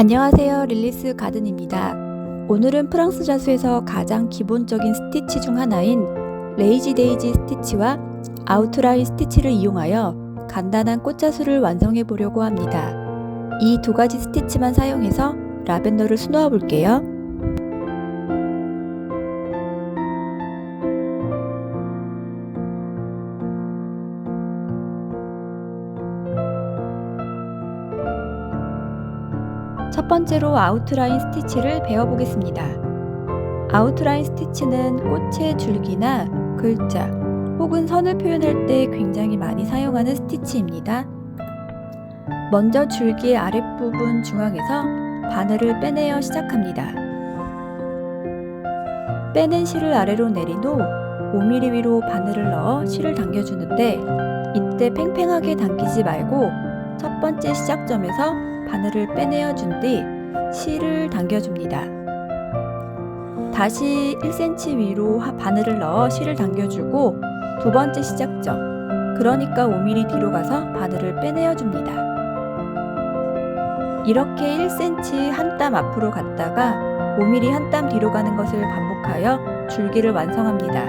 안녕하세요. 릴리스 가든입니다. 오늘은 프랑스 자수에서 가장 기본적인 스티치 중 하나인 레이지 데이지 스티치와 아우트라인 스티치를 이용하여 간단한 꽃자수를 완성해 보려고 합니다. 이 두 가지 스티치만 사용해서 라벤더를 수놓아 볼게요. 첫 번째로 아우트라인 스티치를 배워보겠습니다. 아우트라인 스티치는 꽃의 줄기나 글자 혹은 선을 표현할 때 굉장히 많이 사용하는 스티치입니다. 먼저 줄기의 아랫부분 중앙에서 바늘을 빼내어 시작합니다. 빼낸 실을 아래로 내린 후 5mm 위로 바늘을 넣어 실을 당겨주는데 이때 팽팽하게 당기지 말고 첫 번째 시작점에서 바늘을 빼내어 준 뒤 실을 당겨줍니다. 다시 1cm 위로 바늘을 넣어 실을 당겨주고 두 번째 시작점, 그러니까 5mm 뒤로 가서 바늘을 빼내어 줍니다. 이렇게 1cm 한 땀 앞으로 갔다가 5mm 한 땀 뒤로 가는 것을 반복하여 줄기를 완성합니다.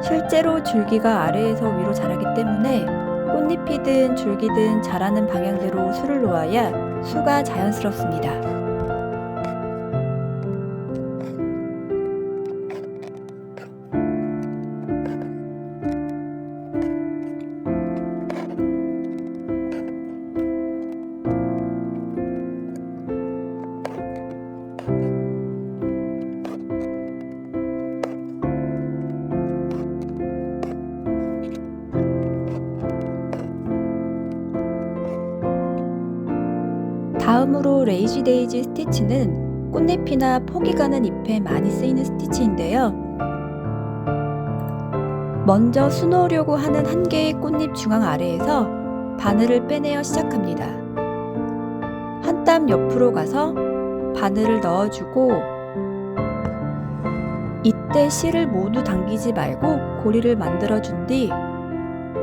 실제로 줄기가 아래에서 위로 자라기 때문에 꽃잎이든 줄기든 자라는 방향대로 수를 놓아야 수가 자연스럽습니다. 다음으로 레이지 데이지 스티치는 꽃잎이나 폭이 가는 잎에 많이 쓰이는 스티치인데요. 먼저 수놓으려고 하는 한 개의 꽃잎 중앙 아래에서 바늘을 빼내어 시작합니다. 한 땀 옆으로 가서 바늘을 넣어주고 이때 실을 모두 당기지 말고 고리를 만들어준 뒤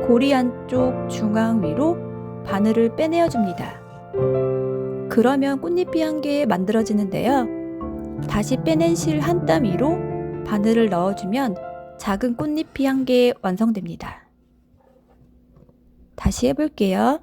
고리 안쪽 중앙 위로 바늘을 빼내어 줍니다. 그러면 꽃잎이 한개 만들어지는데요. 다시 빼낸 실 한 땀 위로 바늘을 넣어주면 작은 꽃잎이 한개 완성됩니다. 다시 해볼게요.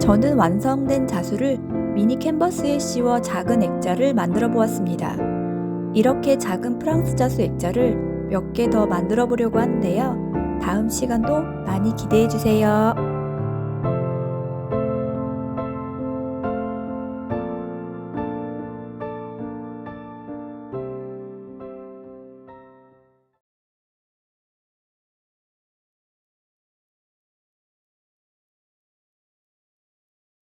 저는 완성된 자수를 미니 캔버스에 씌워 작은 액자를 만들어 보았습니다. 이렇게 작은 프랑스 자수 액자를 몇 개 더 만들어 보려고 하는데요. 다음 시간도 많이 기대해 주세요.